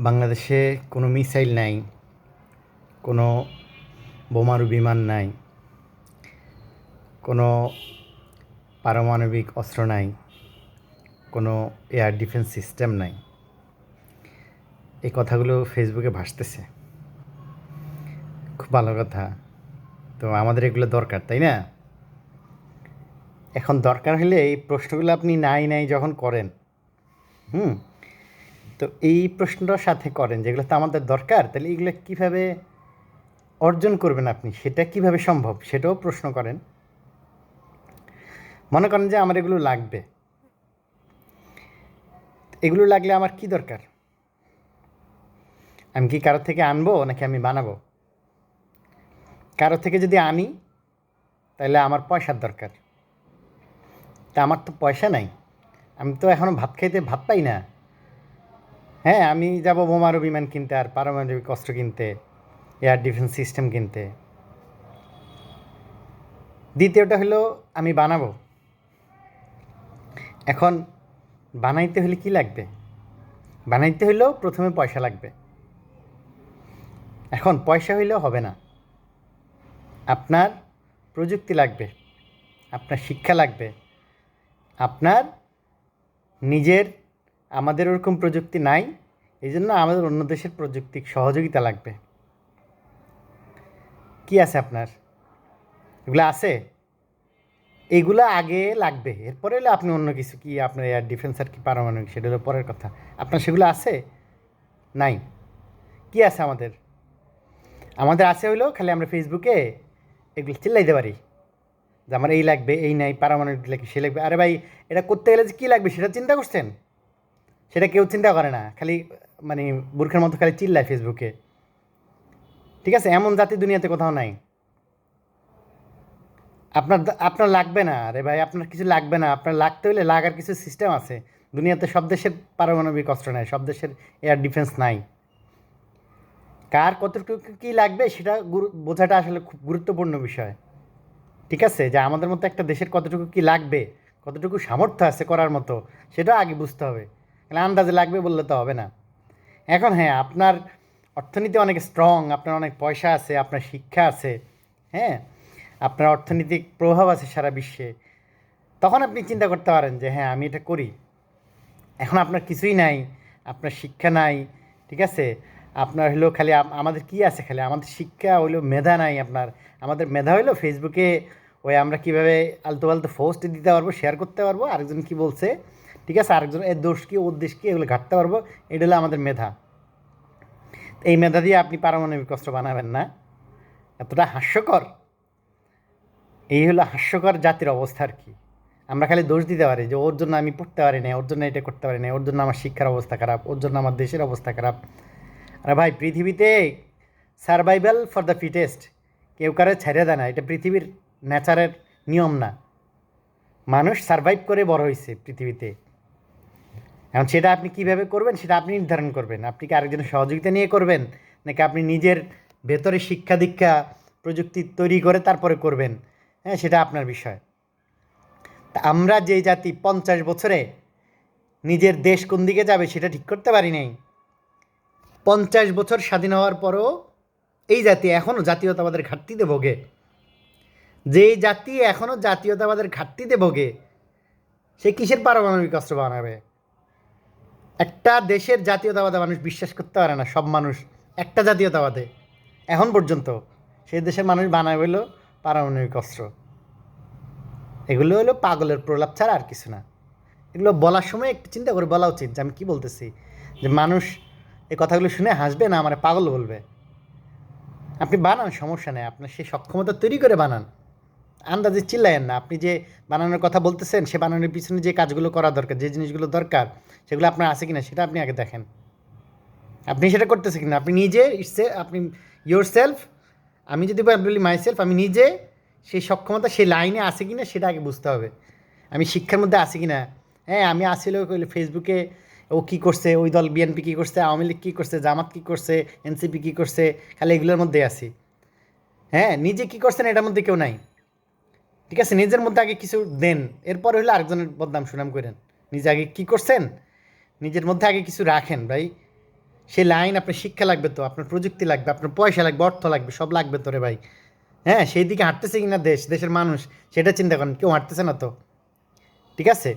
বাংলাদেশে কোনো মিসাইল নাই, কোনো বোমারু বিমান নাই, কোনো পারমাণবিক অস্ত্র নাই, কোনো এয়ার ডিফেন্স সিস্টেম নাই। এই কথাগুলো ফেসবুকে ভাসতেছে। খুব ভালো কথা। তো আমাদের এগুলো দরকার, তাই না? এখন দরকার হলে এই প্রশ্নগুলো আপনি নাই নাই যখন করেন, হুম? তো এই প্রশ্নটার সাথে করেন যেগুলো তো আমাদের দরকার, তাহলে এগুলো কীভাবে অর্জন করবেন আপনি? সেটা কীভাবে সম্ভব? সেটাও প্রশ্ন করেন। মনে করেন যে আমার এগুলো লাগবে। এগুলো লাগলে আমার কি দরকার? আমি কি কারও থেকে আনব নাকি আমি বানাবো? কারও থেকে যদি আনি, তাহলে আমার পয়সার দরকার। তা আমার তো পয়সা নাই। আমি তো এখনও ভাত খাইতে ভাত পাই না। হ্যাঁ আমি যাব বোমারু বিমান কিনতে আর পারমাণবিক অস্ত্র কিনতে এয়ার ডিফেন্স সিস্টেম কিনতে। দ্বিতীয়টা হলো, আমি বানাবো। এখন বানাইতে হলে কি লাগবে? বানাইতে হলেও প্রথমে পয়সা লাগবে। এখন পয়সা হইলেও হবে না। আপনার প্রযুক্তি লাগবে, আপনার শিক্ষা লাগবে, আপনার নিজের আমাদের ওরকম প্রযুক্তি নাই এই জন্য আমাদের অন্য দেশের প্রযুক্তির সহযোগিতা লাগবে। কি আছে আপনার? এগুলো আছে? এগুলো আগে লাগবে, এরপরে হলে আপনি অন্য কিছু কি আপনার এয়ার ডিফেন্স আর কি পারমাণবিক, সেটা হলো পরের কথা। আপনার সেগুলো আছে? নাই। কি আছে আমাদের? আমাদের আছে হইল খালি আমরা ফেসবুকে এগুলো চিল্লাইতে পারি। যে আমার এই লাগবে, এই নাই, পারমাণবিক লাগবে, সে লাগবে। আরে ভাই, এটা করতে গেলে যে কী লাগবে সেটা চিন্তা করছেন? সেটা কেউ চিন্তা করে না, খালি মানে বুর্খের মতো খালি চিল্লায় ফেসবুকে ঠিক আছে, এমন জাতি দুনিয়াতে কোথাও নাই। আপনার আপনার লাগবে না, আরে ভাই, আপনার কিছু লাগবে না। আপনার লাগতে হলে লাগার কিছু সিস্টেম আছে। দুনিয়াতে সব দেশের পারমাণবিক অস্ত্র নাই, সব দেশের এয়ার ডিফেন্স নাই। কার কতটুকু কী লাগবে সেটা বোঝাটা আসলে খুব গুরুত্বপূর্ণ বিষয়। ঠিক আছে, যে আমাদের মতো একটা দেশের কতটুকু কি লাগবে, কতটুকু সামর্থ্য আছে করার মতো, সেটা আগে বুঝতে হবে। তাহলে আন্দাজে লাগবে বললে তো হবে না। এখন হ্যাঁ আপনার অর্থনীতি অনেক স্ট্রং আপনার অনেক পয়সা আছে, আপনার শিক্ষা আছে হ্যাঁ? আপনার অর্থনৈতিক প্রভাব আছে সারা বিশ্বে। তখন আপনি চিন্তা করতে পারেন যে হ্যাঁ আমি এটা করি। এখন আপনার কিছুই নাই, আপনার শিক্ষা নাই, ঠিক আছে? আপনার হলো খালি আমাদের কি আছে খালি? আমাদের শিক্ষা হইল মেধা নাই আপনার। আমাদের মেধা হইল ফেসবুকে ওই আমরা কীভাবে আলতু ফালতু পোস্ট দিতে পারব শেয়ার করতে পারব, আরেকজন কি বলছে? ঠিক আছে? আরেকজন এর দোষ কি, ওর দেশ কি, এগুলো ঘাটতে পারব? এটা হলো আমাদের মেধা। এই মেধা দিয়ে আপনি পারমাণবিক অস্ত্র বানাবেন না। এতটা হাস্যকর। এই হলো হাস্যকর জাতির অবস্থা আর কি। আমরা খালি দোষ দিতে পারি যে, ওর জন্য আমি পড়তে পারি না, ওর জন্য এটা করতে পারি না, ওর জন্য আমার শিক্ষার অবস্থা খারাপ, ওর জন্য আমার দেশের অবস্থা খারাপ। আরে ভাই, পৃথিবীতে সার্ভাইভাল ফর দ্য ফিটেস্ট কেউ কারও ছেড়ে দেয় না, এটা পৃথিবীর ন্যাচারের নিয়ম না। মানুষ সার্ভাইভ করে বড় হয়েছে পৃথিবীতে। এখন সেটা আপনি কীভাবে করবেন, সেটা আপনি নির্ধারণ করবেন। আপনি কি আরেকজনের সহযোগিতা নিয়ে করবেন, নাকি আপনি নিজের ভেতরে শিক্ষা দীক্ষা প্রযুক্তি তৈরি করে তারপরে করবেন? হ্যাঁ সেটা আপনার বিষয়। তা আমরা যে জাতি পঞ্চাশ বছরে নিজের দেশ কোন দিকে যাবে সেটা ঠিক করতে পারি নাই। পঞ্চাশ বছর স্বাধীন হওয়ার পরও এই জাতি এখনও জাতীয়তাবাদের ঘাটতিতে ভোগে। যে জাতি এখনও জাতীয়তাবাদের ঘাটতিতে ভোগে, সে কিসের পারমাণবিক অস্ত্র বানাবে? একটা দেশের জাতীয়তাবাদে মানুষ বিশ্বাস করতে পারে না, সব মানুষ একটা জাতীয়তাবাদে। এখন পর্যন্ত সেই দেশের মানুষ বানায় হইল পারমাণবিক অস্ত্র। এগুলো হলো পাগলের প্রলাপ ছাড়া আর কিছু না। এগুলো বলার সময় একটু চিন্তা করে বলা উচিত যে আমি কী বলতেছি? যে মানুষ এই কথাগুলো শুনে হাসবে না আমার পাগল বলবে? আপনি বানান, সমস্যা নেই। আপনার সেই সক্ষমতা তৈরি করে বানান। আন্দাজে চিল্লায়েন না। আপনি যে বানানোর কথা বলতেছেন, সে বানানোর পিছনে যে কাজগুলো করা দরকার, যে জিনিসগুলো দরকার, সেগুলো আপনার আছে কিনা, সেটা আপনি আগে দেখেন। আপনি সেটা করতেছে কিনা? আপনি নিজে ইটসে আপনি ইয়োর সেলফ আমি যদি বলি মাই সেলফ আমি নিজে সেই সক্ষমতা, সেই লাইনে আছে কিনা, সেটা আগে বুঝতে হবে। আমি শিক্ষার মধ্যে আছি কিনা? হ্যাঁ আমি আসলেও ফেসবুকে ও কী করছে, ওই দল বিএনপি কী করছে, আওয়ামী লীগ কী করছে, জামাত কী করছে এনসিপি কী করছে, খালি এগুলোর মধ্যে আছি। হ্যাঁ নিজে কী করছেন, এটার মধ্যে কেউ নাই। ঠিক আছে, নিজের মধ্যে আগে কিছু দেন। এরপর হলে আরেকজনের বদনাম সুনাম করেন। নিজে আগে কী করছেন? নিজের মধ্যে আগে কিছু রাখেন ভাই। সেই লাইন আপনার শিক্ষা লাগবে তো, আপনার প্রযুক্তি লাগবে, আপনার পয়সা লাগবে, অর্থ লাগবে, সব লাগবে তো রে ভাই। হ্যাঁ সেই দিকে হাঁটতেছে কিনা দেশ, দেশের মানুষ, সেটা চিন্তা করেন, কেউ হাঁটতেছে না তো। ঠিক আছে?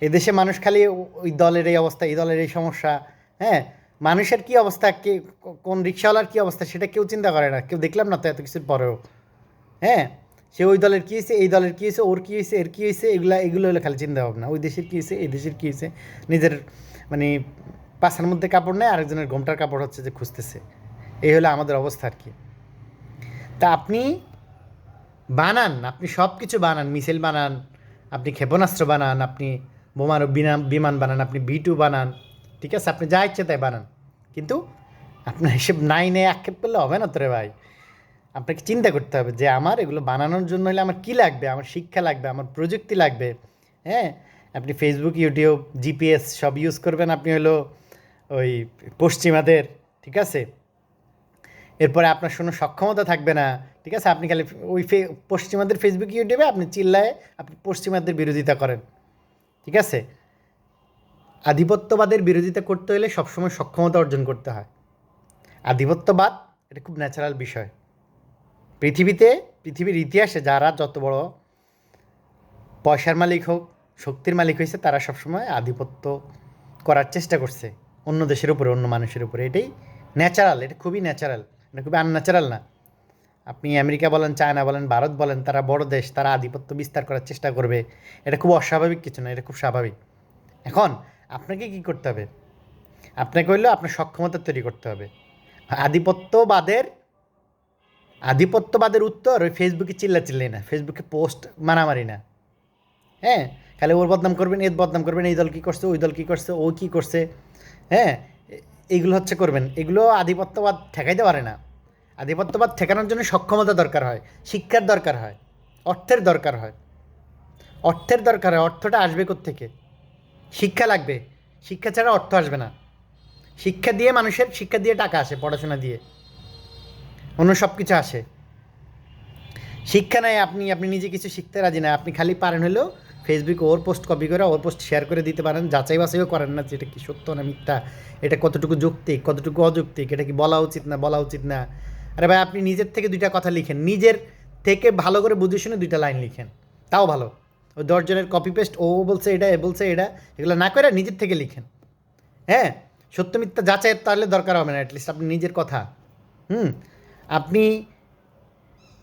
এদেশে মানুষ খালি ওই দলের এই অবস্থা, এই দলের এই সমস্যা হ্যাঁ? মানুষের কি অবস্থা কে, কোন রিক্সাওয়ালার কী অবস্থা, সেটা কেউ চিন্তা করে না। কেউ দেখলাম না তো এত কিছুর পরেও। হ্যাঁ? সে ওই দলের কী হয়েছে, এই দলের কী হয়েছে, ওর কী হয়েছে, এর কী হয়েছে, এগুলো এগুলো হলো খালি চিন্তা ভাবনা। ওই দেশের কী হয়েছে, এই দেশের কী হয়েছে। নিজের মানে পাশার মধ্যে কাপড় নেয়, আরেকজনের ঘোমটার কাপড় হচ্ছে যে খুঁজতেছে। এই হলো আমাদের অবস্থা আর কি। তা আপনি বানান, আপনি সব কিছু বানান, মিসাইল বানান, আপনি ক্ষেপণাস্ত্র বানান, আপনি বোমার বিনা বিমান বানান, আপনি বি টু বানান, ঠিক আছে? আপনি যা ইচ্ছে তাই বানান। কিন্তু আপনার হিসেব নাইনে আক্ষেপ করলে হবে না তো রে ভাই? আপনাকে চিন্তা করতে হবে যে আমার এগুলো বানানোর জন্য হলে আমার কী লাগবে? আমার শিক্ষা লাগবে? আমার প্রযুক্তি লাগবে? হ্যাঁ? আপনি ফেসবুক ইউটিউব জিপিএস সব ইউজ করবেন আপনি হলো ওই পশ্চিমাদের, ঠিক আছে? এরপরে আপনার কোনো সক্ষমতা থাকবে না, ঠিক আছে? আপনি খালি ওই ফে, পশ্চিমাদের ফেসবুক ইউটিউবে আপনি চিল্লায় আপনি পশ্চিমাদের বিরোধিতা করেন, ঠিক আছে? আধিপত্যবাদের বিরোধিতা করতে হলে সবসময় সক্ষমতা অর্জন করতে হয়। আধিপত্যবাদ, এটা খুব ন্যাচারাল বিষয়। পৃথিবীতে, পৃথিবীর ইতিহাসে যারা যত বড় পয়সার মালিক হোক, শক্তির মালিক হয়েছে, তারা সবসময় আধিপত্য করার চেষ্টা করছে। অন্য দেশের উপরে, অন্য মানুষের উপরে। এটাই ন্যাচারাল এটা খুবই ন্যাচারাল এটা খুবই আনন্যাচারাল না। আপনি আমেরিকা বলেন, চায়না বলেন, ভারত বলেন, তারা বড় দেশ, তারা আধিপত্য বিস্তার করার চেষ্টা করবে। এটা খুব অস্বাভাবিক কিছু না, এটা খুব স্বাভাবিক। এখন আপনাকে কি করতে হবে? আপনাকে হইলেও আপনার সক্ষমতা তৈরি করতে হবে। আধিপত্যবাদের আধিপত্যবাদের উত্তর ওই ফেসবুকে চিল্লা চিল্লাই না ফেসবুকে পোস্ট মারামারি না। হ্যাঁ খালি ওর বদনাম করবেন, এর বদনাম করবেন, এই দল কী করছে, ওই দল কী করছে, ও কী করছে হ্যাঁ এইগুলো হচ্ছে করবেন। এগুলো আধিপত্যবাদ ঠেকাইতে পারে না। আধিপত্যবাদ ঠেকানোর জন্য সক্ষমতা দরকার হয়, শিক্ষার দরকার হয়, অর্থের দরকার হয়। অর্থের দরকার হয়, অর্থটা আসবে থেকে শিক্ষা লাগবে। শিক্ষা ছাড়া অর্থ আসবে না। শিক্ষা দিয়ে মানুষের, শিক্ষা দিয়ে টাকা আসে, পড়াশোনা দিয়ে। অন্য সব কিছু আসে। শিক্ষা নেয় আপনি আপনি নিজে কিছু শিখতে রাজি না, আপনি খালি পারেন হলেও ফেসবুক ওর পোস্ট কপি করে, ওর পোস্ট শেয়ার করে দিতে পারেন, যাচাই বাছাইও করেন না যে এটা কি সত্য না মিথ্যা, এটা কতটুকু যৌক্তিক, কতটুকু অযৌক্তিক, এটা কি বলা উচিত না, বলা উচিত না। আরে ভাই, আপনি নিজের থেকে দুইটা কথা লিখেন, নিজের থেকে ভালো করে বুঝে শুনে দুইটা লাইন লিখেন, তাও ভালো। ওই দশজনের কপি পেস্ট ও বলছে এটা, এ বলছে এটা, এগুলো না করে নিজের থেকে লিখেন। হ্যাঁ সত্য মিথ্যা যাচাইয়ের তাহলে দরকার হবে না অ্যাটলিস্ট আপনি নিজের কথা। হুম আপনি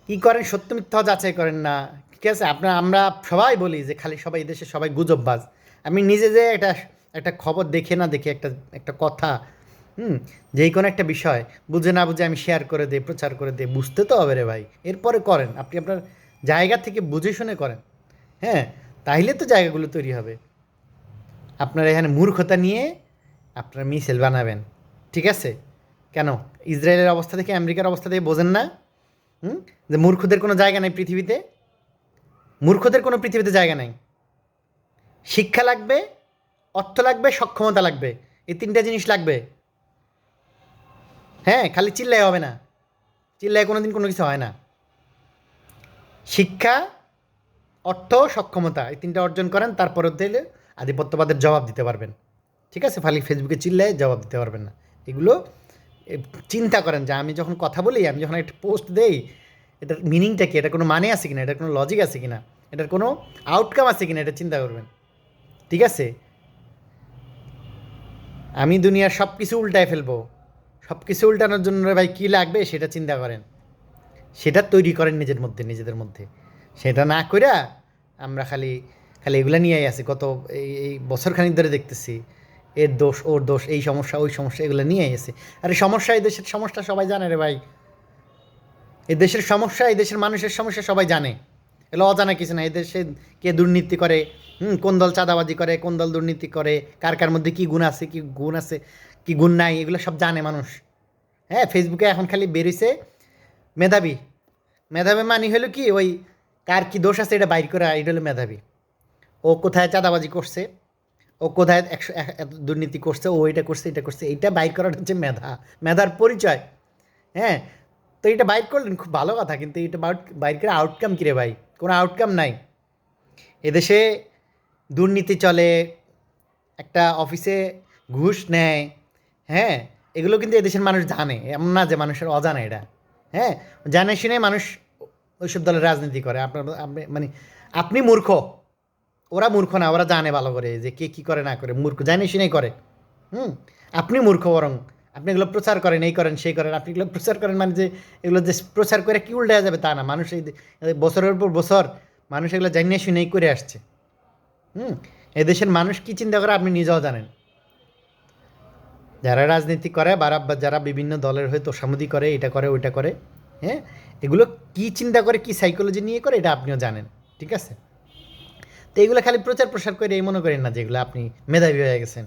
কী করেন? সত্য মিথ্যা যাচাই করেন না। ঠিক আছে? আপনার আমরা সবাই বলি যে খালি সবাই দেশে সবাই গুজববাজ। আমি নিজে যে একটা একটা খবর দেখে না দেখে একটা একটা কথা, হুম যেই কোনো একটা বিষয় বুঝে না বুঝে আমি শেয়ার করে দিই, প্রচার করে দিই, বুঝতে তো হবে রে ভাই। এরপরে করেন। আপনি আপনার জায়গা থেকে বুঝে শুনে করেন। হ্যাঁ? তাইলে তো জায়গাগুলো তৈরি হবে। আপনার এখানে মূর্খতা নিয়ে আপনার মিসেল বানাবেন। ঠিক আছে? কেন? ইসরায়েলের অবস্থা থেকে আমেরিকার অবস্থা থেকে বোঝেন না? যে মূর্খদের কোনো জায়গা নেই পৃথিবীতে? মূর্খদের কোনো পৃথিবীতে জায়গা নেই। শিক্ষা লাগবে, অর্থ লাগবে, সক্ষমতা লাগবে। এই তিনটা জিনিস লাগবে। হ্যাঁ খালি চিল্লাই হবে না। চিল্লায় কোনো দিন কোনো কিছু হয় না। শিক্ষা, অর্থ, সক্ষমতা এই তিনটা অর্জন করেন, তারপর দিলে আধিপত্যবাদের জবাব দিতে পারবেন। ঠিক আছে? খালি ফেসবুকে চিল্লায় জবাব দিতে পারবেন না। এগুলো চিন্তা করেন যে আমি যখন কথা বলি, আমি যখন একটা পোস্ট দেই, এটার মিনিংটা কি? এটা কোনো মানে আছে কিনা? এটার কোনো লজিক আছে কিনা? এটার কোনো আউটকাম আছে কিনা? এটা চিন্তা করবেন। ঠিক আছে? আমি দুনিয়ার সব কিছু উল্টায় ফেলব। সব কিছু উল্টানোর জন্য ভাই কী লাগবে? সেটা চিন্তা করেন। সেটা তৈরি করেন নিজের মধ্যে, নিজেদের মধ্যে। সেটা না কইরা আমরা খালি খালি এগুলো নিয়েই আছি। এই এই বছরখানিক ধরে দেখতেছি। এর দোষ, ওর দোষ, এই সমস্যা, ওই সমস্যা, এগুলো নিয়েই আছে আরে সমস্যা এই দেশের সমস্যা সবাই জানে রে ভাই। এই দেশের সমস্যা, এই দেশের মানুষের সমস্যা সবাই জানে। এগুলো অজানা কিছু না এই দেশে কে দুর্নীতি করে, হুম, কোন দল চাঁদাবাজি করে, কোন দল দুর্নীতি করে, কার কার মধ্যে কী গুণ আছে, কী গুণ আছে, কী গুণ নাই, এগুলো সব জানে মানুষ। হ্যাঁ ফেসবুকে এখন খালি বেরিয়েছে মেধাবী। মেধাবী মানি হলো কি, ওই কার কি দোষ আছে, এটা বাইর করা, এটা হলো মেধাবী। ও কোথায় চাঁদাবাজি করছে ও কোথায় একশো দুর্নীতি করছে, ও এটা করছে এটা করছে, এইটা বাইর করাটা হচ্ছে মেধা, মেধার পরিচয় হ্যাঁ? তো এটা বাইর করলেন, খুব ভালো কথা, কিন্তু এটা বাইর করে আউটকাম কিরে ভাই? কোনো আউটকাম নাই। এদেশে দুর্নীতি চলে, একটা অফিসে ঘুষ নেয় হ্যাঁ? এগুলো কিন্তু এদেশের মানুষ জানে, এমন না যে মানুষের অজানা এটা হ্যাঁ? জানে শুনে মানুষ ওইসব দলের রাজনীতি করে। আপনার, আপনি মানে আপনি মূর্খ। ওরা মূর্খ না, ওরা জানে ভালো করে যে কে কী করে না করে, মূর্খ, জানে শুনেই করে। হুম? আপনি মূর্খ বরং। আপনি এগুলো প্রচার করেন, এই করেন, সেই করেন, আপনি এগুলো প্রচার করেন মানে যে এগুলো যে প্রচার করে কি উল্টে যাবে তা না। মানুষ এই বছরের পর বছর মানুষ এগুলো জানিয়ে শুনেই করে আসছে। হুম? এদেশের মানুষ কী চিন্তা করে আপনি নিজেও জানেন। যারা রাজনীতি করে, বা যারা বিভিন্ন দলের হয়ে তোষামুদি করে, এটা করে, ওইটা করে হ্যাঁ? এগুলো কি চিন্তা করে, কি সাইকোলজি নিয়ে করে, এটা আপনিও জানেন। ঠিক আছে? তো এগুলো খালি প্রচার প্রসার করে এই মনে করেন না যেগুলো আপনি মেধাবী হয়ে গেছেন।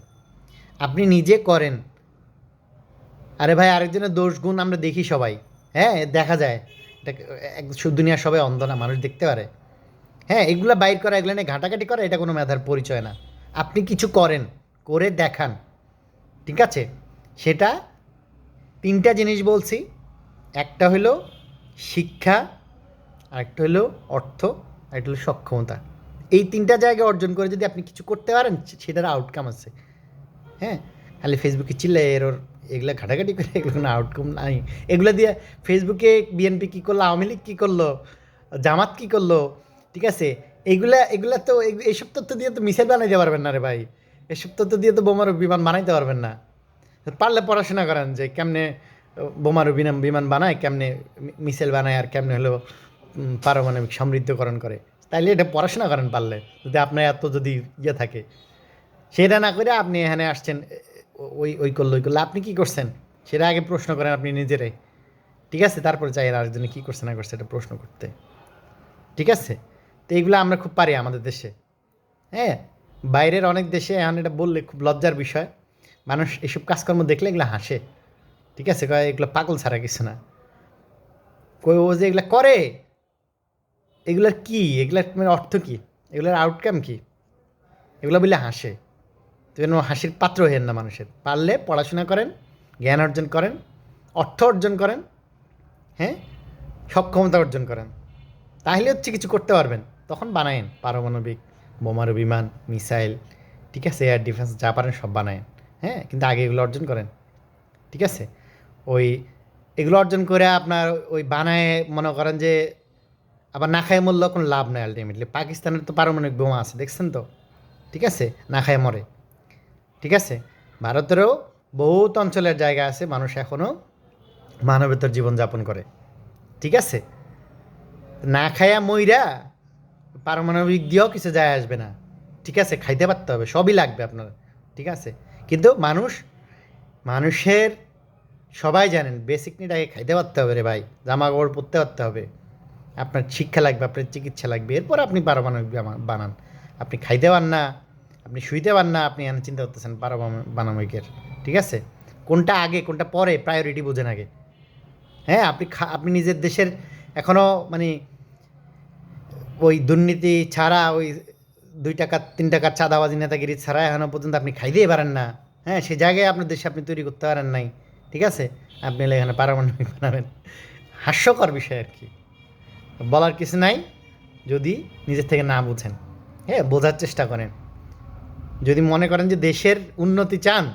আপনি নিজে করেন। আরে ভাই, আরেকজনের দোষ গুণ আমরা দেখি সবাই। হ্যাঁ দেখা যায়। এটা এক দুনিয়া সবাই অন্ধ না, মানুষ দেখতে পারে। হ্যাঁ এগুলো বাইর করা, এগুলো নিয়ে ঘাটাঘাটি করা, এটা কোনো মেধার পরিচয় না। আপনি কিছু করেন, করে দেখান। ঠিক আছে? সেটা তিনটা জিনিস বলছি। একটা হলো শিক্ষা, আরেকটা হলো অর্থ, আরেকটা হলো সক্ষমতা। এই তিনটা জায়গায় অর্জন করে যদি আপনি কিছু করতে পারেন সেটার আউটকাম আছে। হ্যাঁ? খালি ফেসবুকে চিল্লে এর ওর এগুলো ঘাটাঘাটি করে এগুলো কোনো আউটকাম নাই। এগুলো দিয়ে ফেসবুকে বিএনপি কী করল, আওয়ামী লীগ কী করল, জামাত কী করল, ঠিক আছে? এগুলা এগুলা তো এইসব তথ্য দিয়ে তো মিসাইল বানাইতে পারবেন না রে ভাই। এসব তথ্য দিয়ে তো বোমার বিমান বানাইতে পারবেন না। পারলে পড়াশোনা করেন যে কেমনে বোমার বিমান বিমান বানায়, কেমনে মিসাইল বানায় আর কেমনে হলো পারমাণবিক সমৃদ্ধকরণ করে। তাইলে এটা পড়াশোনা করেন পারলে, যদি আপনার এত যদি ইয়ে থাকে। সেটা না করে আপনি এখানে আসছেন ওই ওই করল ওই করল। আপনি কি করছেন? সেটা আগে প্রশ্ন করেন আপনি নিজেরাই। ঠিক আছে? তারপরে চাই আরেকজনে কী করছে না করছে এটা প্রশ্ন করতে। ঠিক আছে? তো এইগুলো আমরা খুব পারি আমাদের দেশে। হ্যাঁ? বাইরের অনেক দেশে এখন এটা বললে খুব লজ্জার বিষয়। মানুষ এসব কাজকর্ম দেখলে এগুলো হাসে। ঠিক আছে? কয় এগুলো পাগল ছাড়া কিছু না। কই ও যে এগুলো করে এগুলোর কি? এগুলার মানে অর্থ কি? এগুলোর আউটকাম কি? এগুলো বলে হাসে। যেন হাসির পাত্র হেন না মানুষের। পারলে পড়াশোনা করেন, জ্ঞান অর্জন করেন, অর্থ অর্জন করেন হ্যাঁ? সক্ষমতা অর্জন করেন। তাহলে হচ্ছে কিছু করতে পারবেন। তখন বানায়েন। পারমাণবিক বোমারু বিমান, মিসাইল, ঠিক আছে? এয়ার ডিফেন্স যা পারেন সব বানায়েন। হ্যাঁ? কিন্তু আগে এগুলো অর্জন করেন। ঠিক আছে? ওই এগুলো অর্জন করে আপনার ওই বানায় মনে করেন যে আবার না খায় মরলেও কোনো লাভ নেই আলটিমেটলি পাকিস্তানের তো পারমাণবিক বোমা আছে, দেখছেন তো? ঠিক আছে? না খায় মরে। ঠিক আছে? ভারতেরও বহুত অঞ্চলের জায়গা আছে, মানুষ এখনও মানবেতর জীবনযাপন করে। ঠিক আছে? না খায়া মইরা পারমাণবিক দিয়েও কিছু যায় আসবে না। ঠিক আছে? খাইতে পারতে হবে, সবই লাগবে আপনার। ঠিক আছে? কিন্তু মানুষ, মানুষের সবাই জানেন বেসিক নিড আগে খাইতে পারতে হবে রে ভাই। জামা কাপড় পরতে পারতে হবে। আপনার শিক্ষা লাগবে, আপনার চিকিৎসা লাগবে, এরপর আপনি পারমাণবিক বানান আপনি খাইতে পার না, আপনি শুইতে পার না, আপনি এখানে চিন্তা করতেছেন পারমাণবিকের ঠিক আছে? কোনটা আগে, কোনটা পরে প্রায়োরিটি বোঝেন আগে। হ্যাঁ আপনি আপনি নিজের দেশের এখনও মানে ওই দুর্নীতি ছাড়া, ওই দুই টাকা, তিন টাকার চাঁদাবাজি, নেতাগিরি ছাড়া এখনও পর্যন্ত আপনি খাইতেই পারেন না। হ্যাঁ সে জায়গায় আপনার দেশে আপনি তৈরি করতে পারেন নাই, ঠিক আছে? আপনি এখানে পারমাণবিক বানাবেন। হাস্যকর বিষয় আর কি। বলার কিছু নাই, যদি নিজের থেকে না বুঝেন। হ্যাঁ বোঝার চেষ্টা করেন। যদি মনে করেন যে দেশের উন্নতি চান,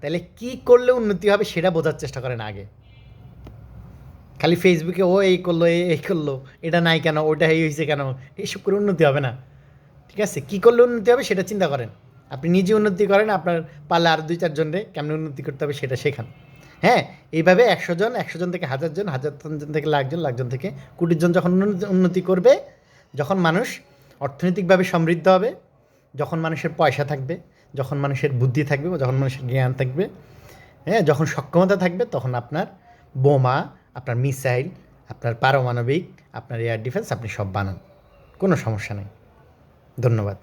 তাহলে কি করলে উন্নতি হবে সেটা বোঝার চেষ্টা করেন আগে। খালি ফেসবুকে ও এই করল, এ, এই করল, এটা নাই কেন, ওটা এই হয়েছে কেন? এইসব করে উন্নতি হবে না। ঠিক আছে? কী করলে উন্নতি হবে সেটা চিন্তা করেন। আপনি নিজে উন্নতি করেন, আপনার পারলে আর দুই চারজনরে কেমন উন্নতি করতে হবে সেটা শেখান। হ্যাঁ এইভাবে একশো জন একশো জন থেকে হাজার জন হাজার জন থেকে লাখজন লাখজন থেকে কোটির জন যখন উন্নতি করবে, যখন মানুষ অর্থনৈতিকভাবে সমৃদ্ধ হবে, যখন মানুষের পয়সা থাকবে, যখন মানুষের বুদ্ধি থাকবে, যখন মানুষের জ্ঞান থাকবে হ্যাঁ যখন সক্ষমতা থাকবে, তখন আপনার বোমা, আপনার মিসাইল, আপনার পারমাণবিক, আপনার এয়ার ডিফেন্স, আপনি সব বানান। কোনো সমস্যা নেই। ধন্যবাদ।